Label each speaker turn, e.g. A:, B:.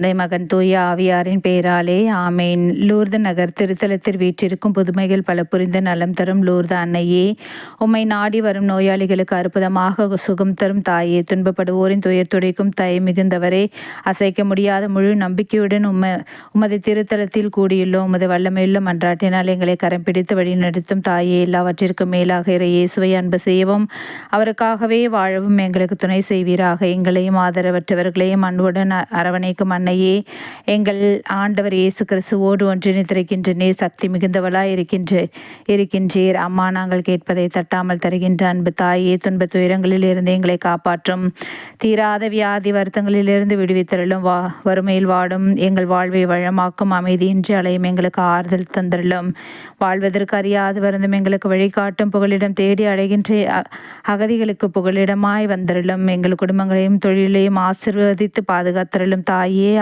A: தந்தை மகன் தூய ஆவியாரின் பெயராலே ஆமேன். லூர்து நகர் திருத்தலத்தில் வீற்றிருக்கும் புதுமைகள் பல புரிந்த நலம் தரும் லூர்து அன்னையே உம்மை நாடி வரும் நோயாளிகளுக்கு அற்புதமாக சுகம் தரும் தாயே துன்பப்படுவோரின் துயர் துடைக்கும் தயை மிகுந்தவரே அசைக்க முடியாத முழு நம்பிக்கையுடன் உம்ம உமது திருத்தலத்தில் கூடியுள்ளோம் உமது வல்லமையுள்ள மன்றாட்டினால் எங்களை கரம் பிடித்து வழிநடத்தும் தாயே எல்லாவற்றிற்கும் மேலாக இறை இயேசுவை அன்பு செய்யவும் அவருக்காகவே வாழவும் எங்களுக்கு துணை செய்வீராக. எங்களையும் ஆதரவற்றவர்களையும் அன்புடன் அரவணைக்கும் அன்னை அன்னையே எங்கள் ஆண்டவர் இயேசு கிறிஸ்துவோடு ஒன்றிணைத்திருக்கின்ற நீர் சக்தி மிகுந்தவளாய் இருக்கின்ற இருக்கின்றீர். அம்மா நாங்கள் கேட்பதை தட்டாமல் தருகின்ற அன்பு தாயே துன்ப துயரங்களில் இருந்து எங்களை காப்பாற்றும். தீராத வியாதி வருத்தங்களிலிருந்து விடுவித்தருளும். வா வறுமையில் வாடும். எங்கள் வாழ்வை வளமாக்கும். அமைதியின்றி அலையும். எங்களுக்கு ஆறுதல் தந்தருளும். வாழ்வதற்கு அறியாது வருந்தும். எங்களுக்கு வழிகாட்டும். புகலிடம் தேடி அடைகின்ற அ- அகதிகளுக்கு புகலிடமாய் வந்தருளும். எங்கள் குடும்பங்களையும் தொழிலையும் ஆசிர்வதித்து பாதுகாத்தருளும். தாயே